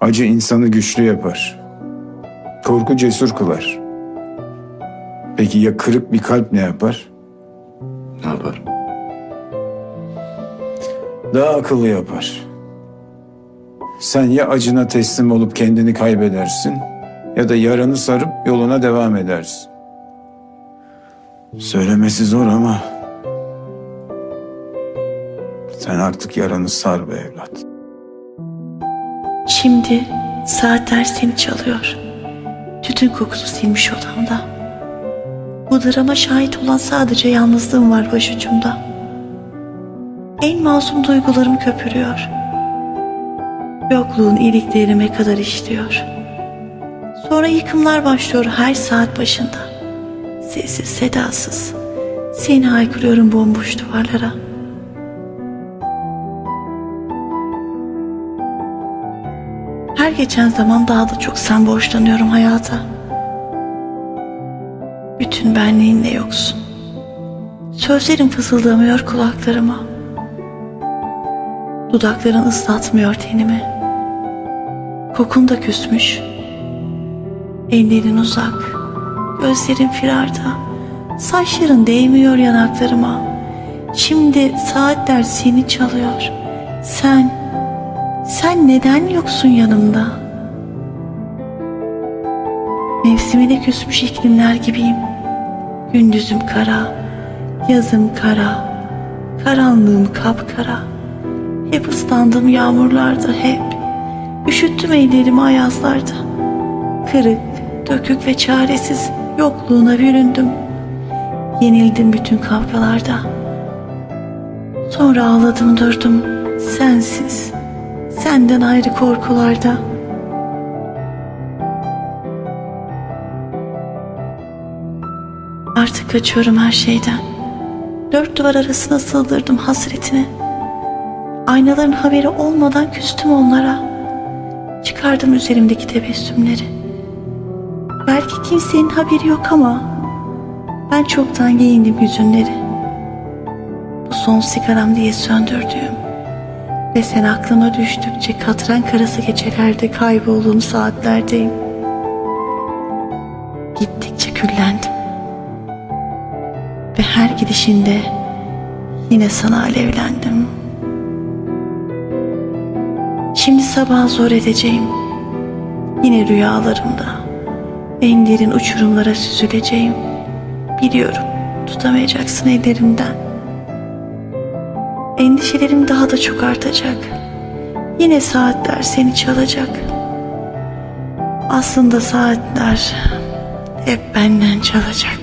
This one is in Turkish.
Acı insanı güçlü yapar. Korku cesur kılar. Peki ya kırık bir kalp ne yapar? Ne yapar? Daha akıllı yapar. Sen ya acına teslim olup kendini kaybedersin ya da yaranı sarıp yoluna devam edersin. Söylemesi zor ama sen artık yaranı sar be evlat. Şimdi saatler seni çalıyor. Tütün kokusu silmiş odamda. Bu drama şahit olan sadece yalnızlığım var başucumda. En masum duygularım köpürüyor. Yokluğun iliklerime kadar işliyor. Sonra yıkımlar başlıyor her saat başında. Sessiz sedasız. Seni haykırıyorum bomboş duvarlara. Her geçen zaman daha da çok sen borçlanıyorum hayata. Bütün benliğinle yoksun. Sözlerin fısıldamıyor kulaklarıma. Dudakların ıslatmıyor tenimi. Kokun da küsmüş. Ellerin uzak. Gözlerin firarda. Saçların değmiyor yanaklarıma. Şimdi saatler seni çalıyor. Sen sen neden yoksun yanımda? Mevsimine küsmüş iklimler gibiyim. Gündüzüm kara, yazım kara, karanlığım kapkara. Hep ıslandım yağmurlarda hep. Üşüttüm ellerimi ayazlarda. Kırık, dökük ve çaresiz yokluğuna büründüm. Yenildim bütün kavgalarda. Sonra ağladım durdum sensiz. Senden ayrı korkularda. Artık kaçıyorum her şeyden. Dört duvar arasına sığdırdım hasretini. Aynaların haberi olmadan küstüm onlara. Çıkardım üzerimdeki tebessümleri. Belki kimsenin haberi yok ama ben çoktan giyindim yüzünleri. Bu son sigaram diye söndürdüğüm ve sen aklıma düştükçe katran karası gecelerde kaybolduğum saatlerdeyim. Gittikçe küllendim. Ve her gidişinde yine sana alevlendim. Şimdi sabah zor edeceğim. Yine rüyalarımda en derin uçurumlara süzüleceğim. Biliyorum tutamayacaksın ellerimden. Endişelerim daha da çok artacak. Yine saatler seni çalacak. Aslında saatler hep benden çalacak.